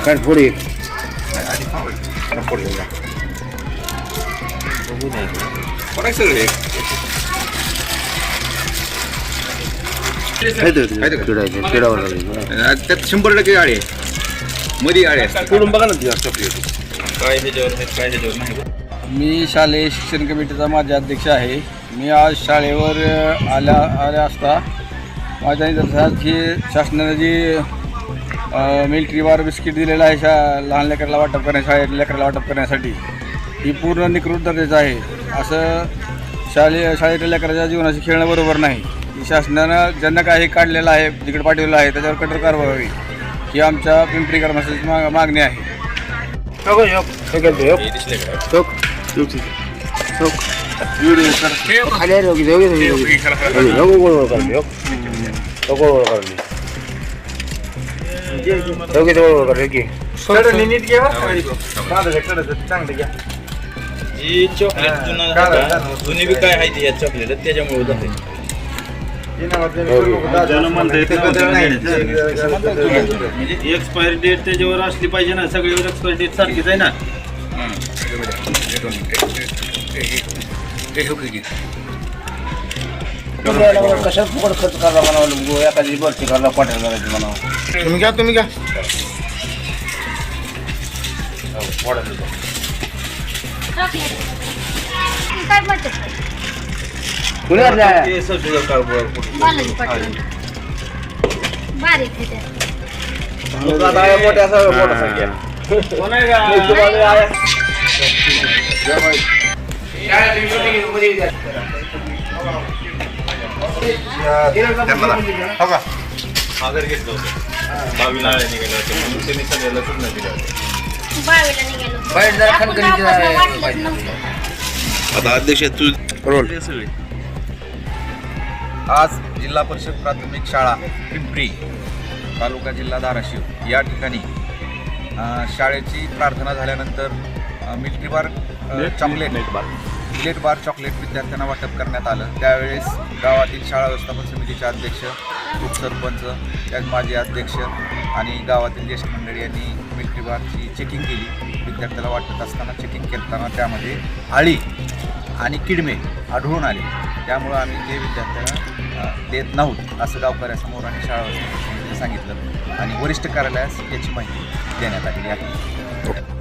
काय थोडी चिडायचं चिडावं लागेल त्यात शंभर टक्के गाडी आहे मध्ये गाडी आहे पुढून बघा ना काय ह्याच्यावर काय ह्याच्यावर नाही मी शालेय शिक्षण कमिटीचा माझे अध्यक्ष आहे. मी आज शाळेवर आल्या आल्या असता. माझ्या ही शासनाने जी मिल्ट्री बार बिस्किट दिलेलं आहे शा लहान लेकराला वाटप करण्या शाळेत लेकराला वाटप करण्यासाठी ही पूर्ण निकृत दर्जाचं आहे. असं शालेय शाळेतल्या लेकराच्या जीवनाशी खेळणं बरोबर नाही. ही शासनानं ज्यांना काही काढलेलं आहे जिकडे पाठवलेलं आहे त्याच्यावर कठोर कारवाई व्हावी ही आमच्या पिंपरी कर्मचाऱ्याची मा मागणी आहे. खाली आहे योगी योगी योगी योगी योगी गोळ गोळ करली योगी गोळ गोळ करली योगी गोळ गोळ करली योगी ही चॉकलेट जुनं जुनी बी काय आहे ती या चॉकलेट त्याच्यामुळे होत आहे म्हणजे एक्सपायरी डेट त्याच्यावर असली पाहिजे ना सगळीवर एक्सपायरी डेट सारखीच आहे ना कशात फुकट खर्च करला म्हणा एखादी भरती करला पाठवून करायची म्हणा तुम्ही घ्या तुम्ही घ्या. काय म्हणते कुणी आणल्या? ते सगळं काय बालाजी पाटील. बारीक आहे मोठ्या असं मोठा संख्या माघार घेतलं होतं बावीस नाळे निघाले होते म्हणून त्यांनी सगळ्याला सूचना दिल्या होत्या बावीला आता अध्यक्ष तू रोल. आज जिल्हा परिषद प्राथमिक शाळा पिंपरी तालुका जिल्हा धाराशिव. या ठिकाणी शाळेची प्रार्थना झाल्यानंतर military bar chocolate millet bar chocolate विद्यार्थ्यांना वाटप करण्यात आलं. त्यावेळेस गावातील शाळा व्यवस्थापन समितीचे अध्यक्ष उपसरपंच त्यात माजी अध्यक्ष आणि गावातील ज्येष्ठ मंडळी यांनी मिल्ट्री बारची चेकिंग केली. विद्यार्थ्याला वाटत असताना चेकिंग करताना त्यामध्ये आळी आणि किडमे आढळून आले. त्यामुळं आम्ही ते विद्यार्थ्यांना देत नाहोत असं गावकऱ्यासमोर आणि शाळा व्यवस्थापन समितीने सांगितलं. आणि वरिष्ठ कार्यालयास याची माहिती देण्यात आलेली आहे.